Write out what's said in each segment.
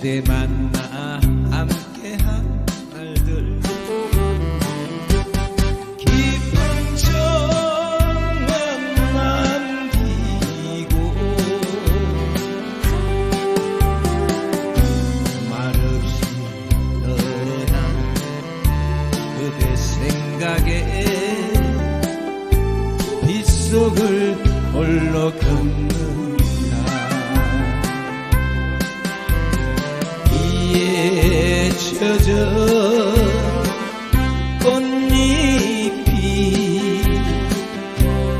그대 만나 함께한 날들. 깊은 정만 남기고 말없이 떠난 그대 생각에 빗속을 홀로 걷는 젖어 꽃잎이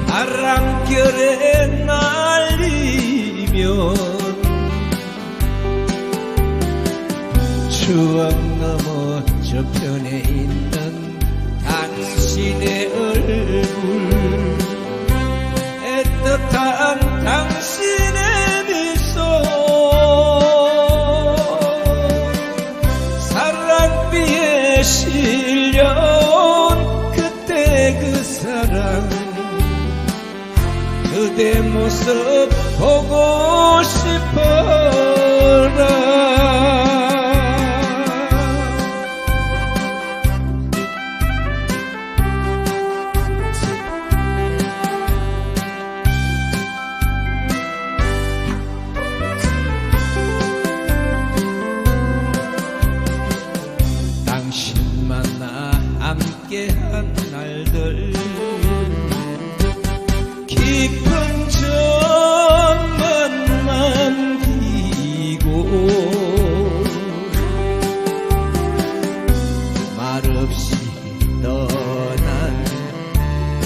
바람결에 날리면 추억 넘어 저편에 있는 당신의 실려온 그때 그 사랑 그대 모습 보고 싶어라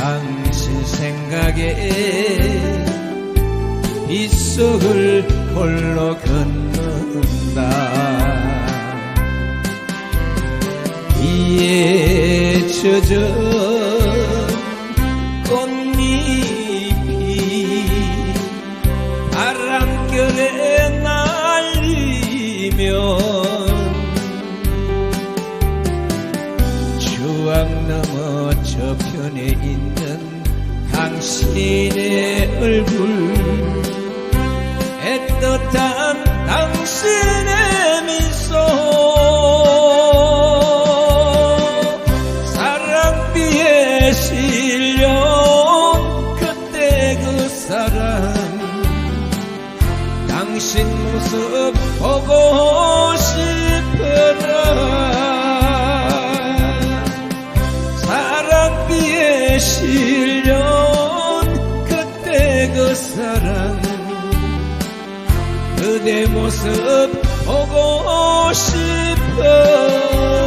당신 생각에 빗속을 홀로 걷는다. 비에 젖어 저편에 있는 당신의 얼굴. 애틋한 당신의 미소 사랑비에 실려온 그때 그 사랑. 당신 모습 보고 싶어라 실려온 그때 그 사랑 그대 모습 보고 싶어라